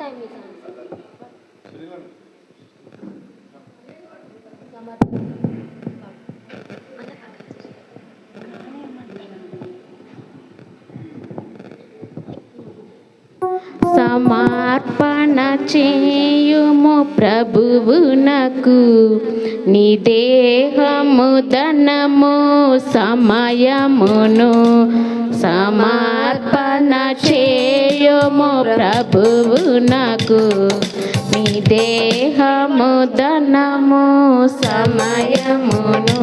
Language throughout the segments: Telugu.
టైం ఇస్తాను సమర్పణ చేయుము ప్రభువునకు నీ దేహము ధనము సమయమును సమర్పణ చే ప్రియోము ప్రభువు నాకు. నీ దేహము ధనము సమయమును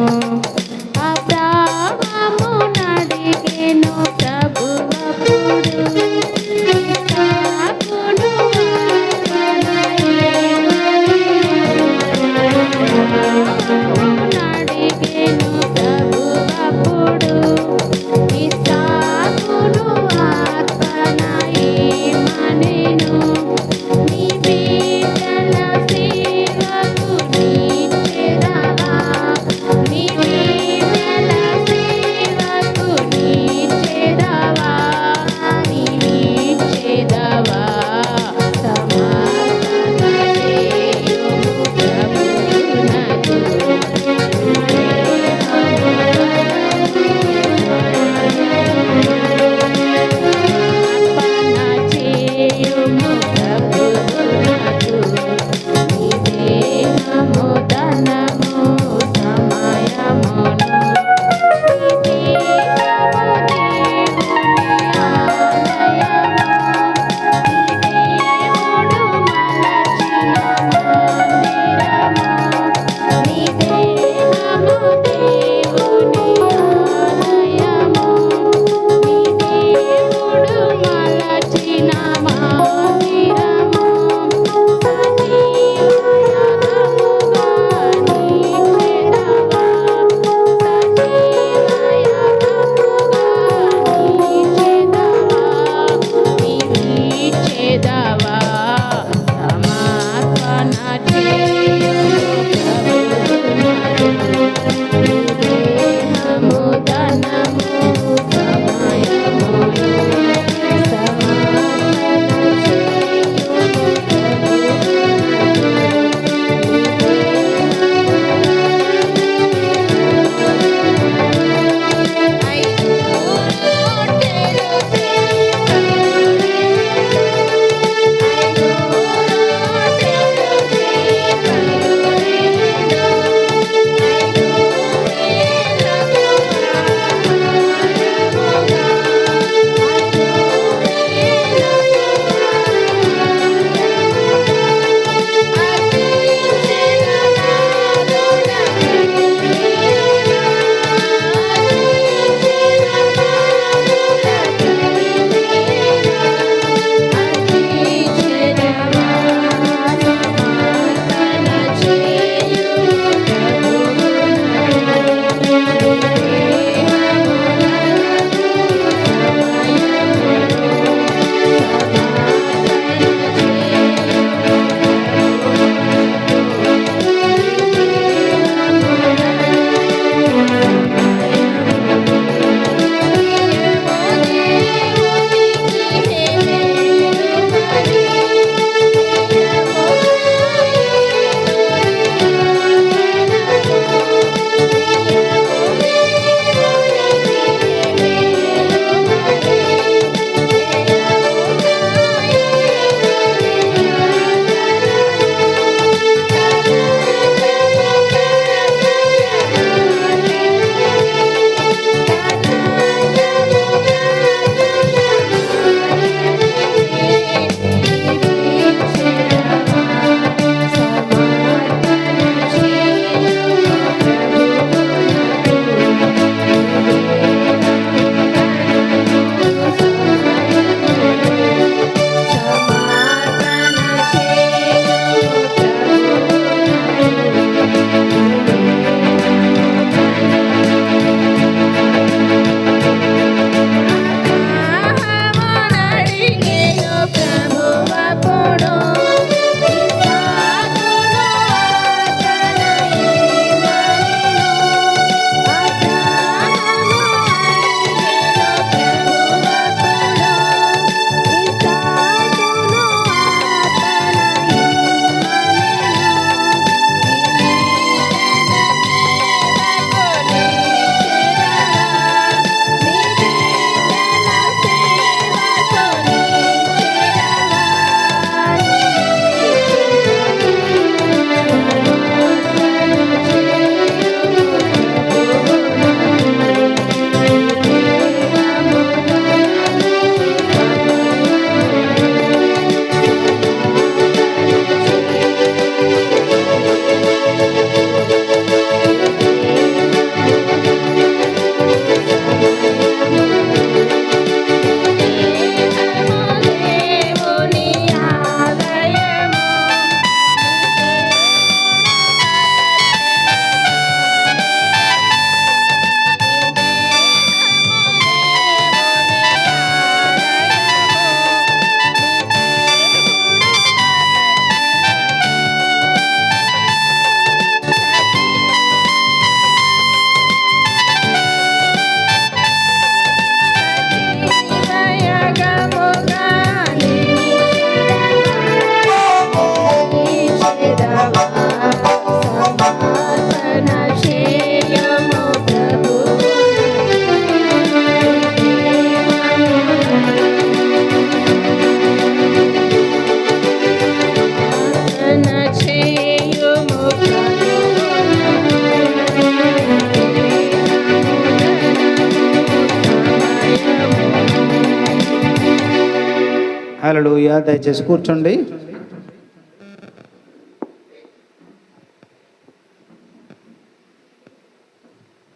హల్లెలూయా దయచేసి కూర్చోండి.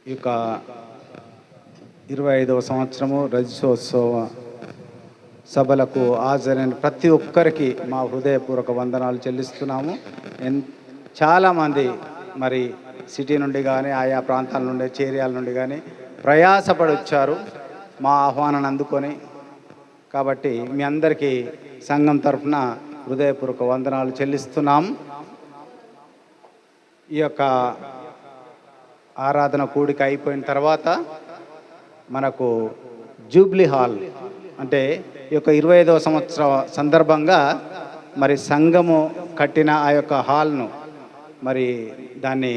ఈ యొక్క ఇరవై ఐదవ సంవత్సరము రజతోత్సవ సభలకు హాజరైన ప్రతి ఒక్కరికి మా హృదయపూర్వక వందనాలు చెల్లిస్తున్నాము. ఎన్ చాలామంది మరి సిటీ నుండి కానీ ఆయా ప్రాంతాల నుండి చేరియాల నుండి కానీ ప్రయాసపడి వచ్చారు మా ఆహ్వానాన్ని అందుకొని కాబట్టి మీ అందరికీ సంఘం తరఫున హృదయపూర్వక వందనాలు చెల్లిస్తున్నాం. ఈ యొక్క ఆరాధన కూడిక అయిపోయిన తర్వాత మనకు జూబ్లీ హాల్ అంటే ఈ యొక్క ఇరవై ఐదవ సంవత్సరం సందర్భంగా మరి సంఘము కట్టిన ఆ యొక్క హాల్ను మరి దాన్ని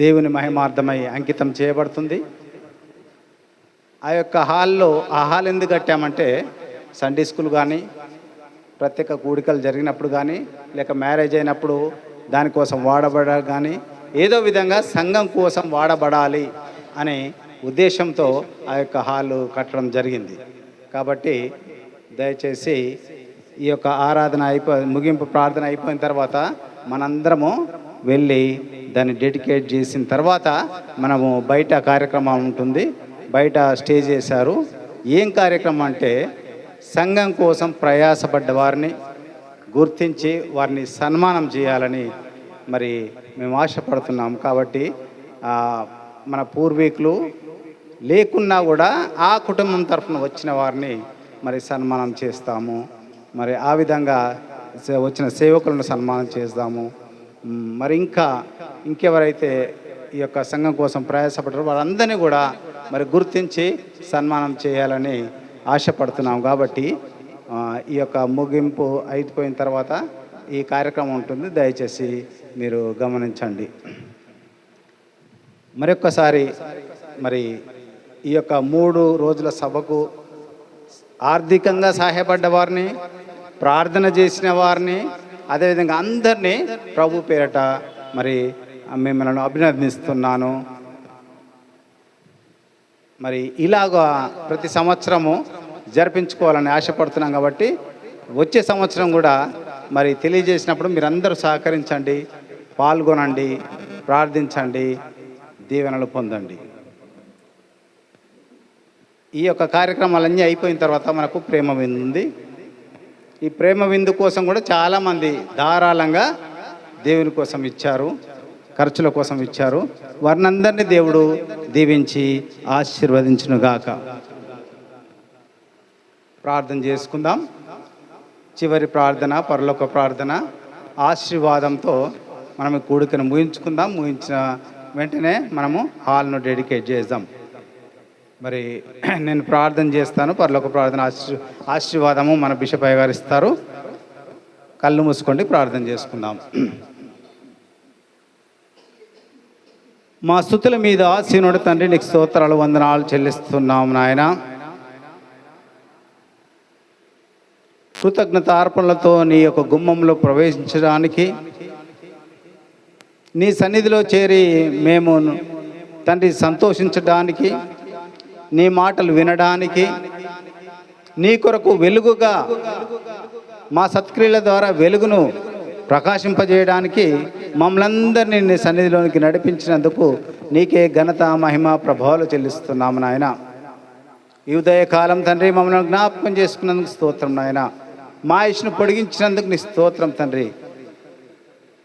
దేవుని మహిమార్థమై అంకితం చేయబడుతుంది. ఆ యొక్క హాల్లో ఆ హాల్ ఎందుకు కట్టామంటే సండే స్కూల్ కానీ ప్రత్యేక కూడికలు జరిగినప్పుడు కానీ లేక మ్యారేజ్ అయినప్పుడు దానికోసం వాడబడ కానీ ఏదో విధంగా సంఘం కోసం వాడబడాలి అనే ఉద్దేశంతో ఆ యొక్క హాలు కట్టడం జరిగింది. కాబట్టి దయచేసి ఈ యొక్క ఆరాధన అయిపో ముగింపు ప్రార్థన అయిపోయిన తర్వాత మనందరము వెళ్ళి దాన్ని డెడికేట్ చేసిన తర్వాత మనము బయట కార్యక్రమం ఉంటుంది. బయట స్టే చేశారు. ఏం కార్యక్రమం అంటే సంఘం కోసం ప్రయాసపడ్డ వారిని గుర్తించి వారిని సన్మానం చేయాలని మరి మేము ఆశపడుతున్నాం. కాబట్టి మన పూర్వీకులు లేకున్నా కూడా ఆ కుటుంబం తరఫున వచ్చిన వారిని మరి సన్మానం చేస్తాము. మరి ఆ విధంగా సే- వచ్చిన సేవకులను సన్మానం చేస్తాము. మరి ఇంకా ఇంకెవరైతే ఈ యొక్క సంఘం కోసం ప్రయాసపడ్డారో వారందరినీ కూడా మరి గుర్తించి సన్మానం చేయాలని ఆశపడుతున్నాం కాబట్టి ఈ యొక్క ముగింపు అయిపోయిన తర్వాత ఈ కార్యక్రమం ఉంటుంది. దయచేసి మీరు గమనించండి. మరొక్కసారి మరి ఈ యొక్క మూడు రోజుల సభకు ఆర్థికంగా సహాయపడ్డ వారిని ప్రార్థన చేసిన వారిని అదేవిధంగా అందరినీ ప్రభు పేరట మరి మిమ్మల్ని అభినందిస్తున్నాను. మరి ఇలాగ ప్రతి సంవత్సరము జరిపించుకోవాలని ఆశపడుతున్నాం కాబట్టి వచ్చే సంవత్సరం కూడా మరి తెలియజేసినప్పుడు మీరందరూ సహకరించండి పాల్గొనండి ప్రార్థించండి దీవెనలు పొందండి. ఈ యొక్క కార్యక్రమాలన్నీ అయిపోయిన తర్వాత మనకు ప్రేమ విందు ఉంది. ఈ ప్రేమ విందు కోసం కూడా చాలామంది ధారాళంగా దేవుని కోసం ఇచ్చారు. ఖర్చుల కోసం ఇచ్చారు. వారినందరినీ దేవుడు దీవించి ఆశీర్వదించునుగాక. ప్రార్థన చేసుకుందాం. చివరి ప్రార్థన పరలోక ప్రార్థన. ఆశీర్వాదంతో మనం కూడికను ముగించుకుందాం. ముగించిన వెంటనే మనము హాల్ను డెడికేట్ చేద్దాం. మరి నేను ప్రార్థన చేస్తాను. పరలోక ప్రార్థన ఆశీ ఆశీర్వాదము మన బిషప్ గారు ఇస్తారు. కళ్ళు మూసుకోండి ప్రార్థన చేసుకుందాం. మా స్థుతుల మీద ఆశీనుడి తండ్రి నీకు స్తోత్రాలు వందనాలు చెల్లిస్తున్నాం నాయన. కృతజ్ఞత అర్పణలతో నీ యొక్క గుమ్మంలో ప్రవేశించడానికి నీ సన్నిధిలో చేరి మేము తండ్రి సంతోషించడానికి నీ మాటలు వినడానికి నీ కొరకు వెలుగుగా మా సత్క్రియల ద్వారా వెలుగును ప్రకాశింపజేయడానికి మమ్మల్ందరినీ నీ సన్నిధిలోనికి నడిపించినందుకు నీకే ఘనత మహిమ ప్రభావాలు చెల్లిస్తున్నాము నాయన. ఈ ఉదయకాలం తండ్రి మమ్మల్ని జ్ఞాపకం చేసుకున్నందుకు స్తోత్రం నాయన. మా ఆయుష్ను పొడిగించినందుకు నీ స్తోత్రం తండ్రి.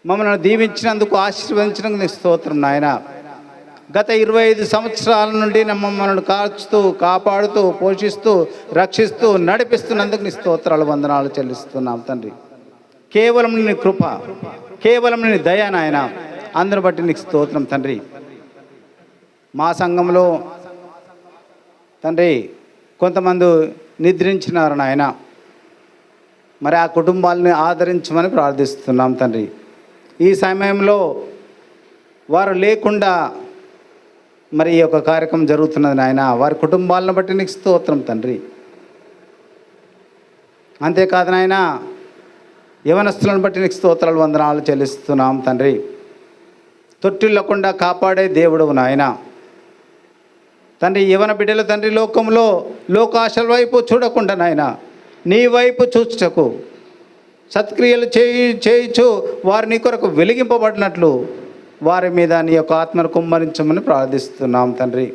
మమ్మల్ని దీవించినందుకు ఆశీర్వదించినందుకు నీ స్తోత్రం నాయన. గత ఇరవై ఐదు సంవత్సరాల నుండి మమ్మల్ని కాల్చుతూ కాపాడుతూ పోషిస్తూ రక్షిస్తూ నడిపిస్తున్నందుకు నీ స్తోత్రాలు వందనాలు చెల్లిస్తున్నాం తండ్రి. కేవలం నీ కృప కేవలం నీ దయ నాయన. అందరిని బట్టి నీకు స్తోత్రం తండ్రి. మా సంఘంలో తండ్రి కొంతమంది నిద్రించినారు నాయన. మరి ఆ కుటుంబాలని ఆదరించమని ప్రార్థిస్తున్నాం తండ్రి. ఈ సమయంలో వారు లేకుండా మరి ఈ యొక్క కార్యక్రమం జరుగుతున్నది నాయన. వారి కుటుంబాలను బట్టి నీకు స్తోత్రం తండ్రి. అంతేకాదు నాయన యవనస్తులను బట్టి నీకు స్తోత్రాలు వందనాలు చెల్లిస్తున్నాం తండ్రి. తొట్టిల్లకుండా కాపాడే దేవుడు నాయన. తండ్రి యవన బిడ్డల తండ్రి లోకంలో లోకాశల వైపు చూడకుండా నాయన. నీ వైపు చూచుటకు సత్క్రియలు చేయి చేయించు వారి నీ కొరకు వెలిగింపబడినట్లు వారి మీద నీ యొక్క ఆత్మను కుమ్మరించమని ప్రార్థిస్తున్నాం తండ్రి.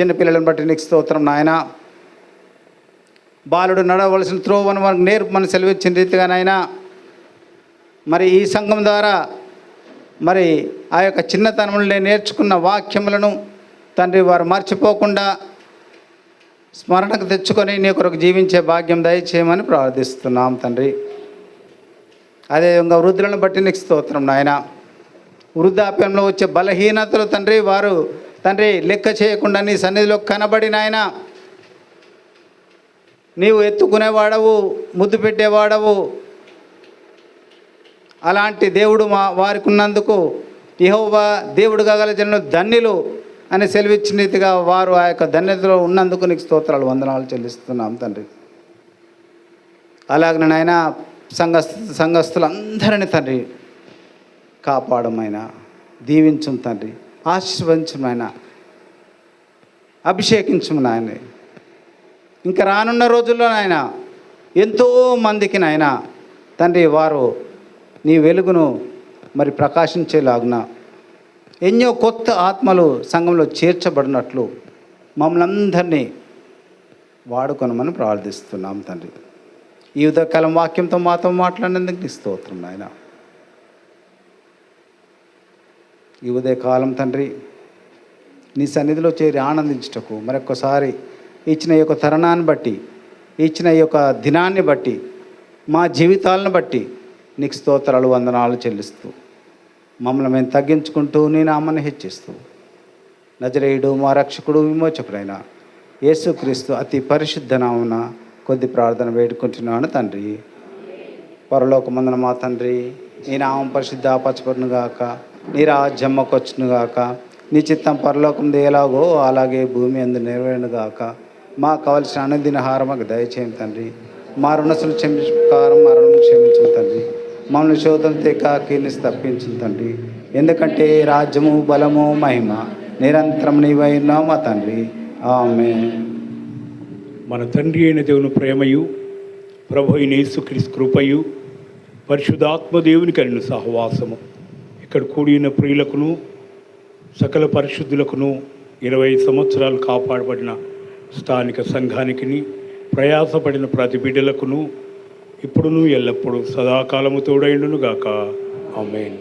చిన్నపిల్లలను బట్టి నీకు స్తోత్రం నాయనా. బాలుడు నడవలసిన త్రోవను మనకు నేర్పమని సెలవిచ్చిన రీతిగా నాయన మరి ఈ సంఘం ద్వారా మరి ఆ యొక్క చిన్నతనంలో నేర్చుకున్న వాక్యములను తండ్రి వారు మర్చిపోకుండా స్మరణకు తెచ్చుకొని నీ కొరకు జీవించే భాగ్యం దయచేయమని ప్రార్థిస్తున్నాం తండ్రి. అదేవిధంగా వృద్ధులను బట్టి నీకు స్తోత్రం నాయన. వృద్ధాప్యంలో వచ్చే బలహీనతలు తండ్రి వారు తండ్రి లెక్క చేయకుండా నీ సన్నిధిలో కనబడినాయన నీవు ఎత్తుకునేవాడవు ముద్దు పెట్టేవాడవు. అలాంటి దేవుడు మా వారికి ఉన్నందుకు యెహోవా దేవుడు గల జనులు ధన్యులు అని సెలవిచ్చినీతిగా వారు ఆ యొక్క ధన్యతలో ఉన్నందుకు నీకు స్తోత్రాలు వందనాలు చెల్లిస్తున్నాం తండ్రి. అలాగే నాయన సంఘస్థ సంఘస్థులందరినీ తండ్రి కాపాడమైన దీవించం తండ్రి. ఆశీర్వదించమైన అభిషేకించము నాయన. ఇంకా రానున్న రోజుల్లో నాయన ఎంతో మందికి నాయన తండ్రి వారు నీ వెలుగును మరి ప్రకాశించేలాగున ఎన్నో కొత్త ఆత్మలు సంఘంలో చేర్చబడినట్లు మమ్మల్ని అందరినీ వాడుకొనమని ప్రార్థిస్తున్నాం తండ్రి. ఈ ఉదయకాలం వాక్యంతో మాతో మాట్లాడినందుకు నీ స్తోత్రం నాయన. ఈ ఉదయకాలం తండ్రి నీ సన్నిధిలో చేరి ఆనందించుటకు మరొకసారి ఇచ్చిన ఈ యొక్క తరుణాన్ని బట్టి ఇచ్చిన ఈ యొక్క దినాన్ని బట్టి మా జీవితాలను బట్టి నీకు స్తోత్రాలు వందనాలు చెల్లిస్తూ మమ్మల్ని మేము తగ్గించుకుంటూ నీ నామని హెచ్చిస్తూ నజరేయుడు మా రక్షకుడు విమోచకుడైన యేసుక్రీస్తు అతి పరిశుద్ధ నామున కొద్ది ప్రార్థన వేడుకుంటున్నాను తండ్రి. పరలోకమందన మా తండ్రి నీ నామం పరిశుద్ధ పచ్చబడును గాక నీ రాజ్యమ్మకొచ్చును గాక నీ చిత్తం పరలోకం ఎలాగో అలాగే భూమి అందు నెరవేరును గాక మాకు కావలసిన అనుదిన హారమకు దయచేయం తండ్రి. మా రుణసులు క్షమించకారం మా రుణం క్షమించిన తండ్రి. మమ్మల్ని శోధం తెక్క కీర్నిసి తప్పించు తండ్రి. ఎందుకంటే రాజ్యము బలము మహిమ నిరంతరం నీవైనా మా తండ్రి. ఆమె మన తండ్రి అయిన దేవుని ప్రేమయు ప్రభు అయిన యేసుక్రీస్తు కృపయు పరిశుద్ధాత్మ దేవుని కలిగిన సహవాసము. ఇక్కడ కూడిన ప్రియులకును సకల పరిశుద్ధులకును ఇరవై సంవత్సరాలు కాపాడబడిన స్థానిక సంఘానికి ప్రయాసపడిన ప్రతి బిడ్డలకును ఇప్పుడును ఎల్లప్పుడూ సదాకాలము తోడైండును గాక ఆమేన్.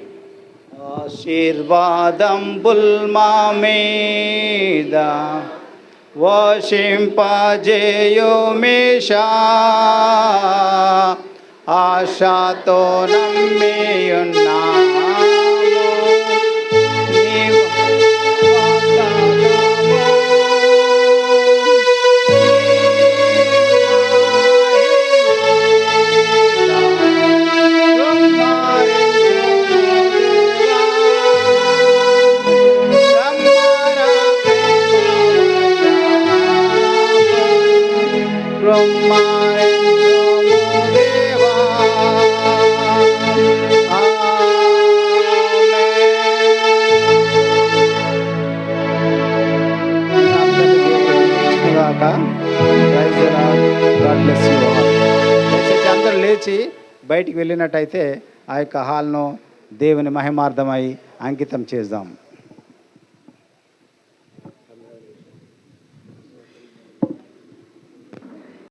ఆశీర్వాదం పుల్మా మీద వశింపజేయో మేషా. ఆశాతో నమ్మేయున్నా. అందరూ లేచి బయటికి వెళ్ళినట్టయితే ఆ యొక్క హాల్ను దేవుని మహిమార్థమై అంకితం చేద్దాం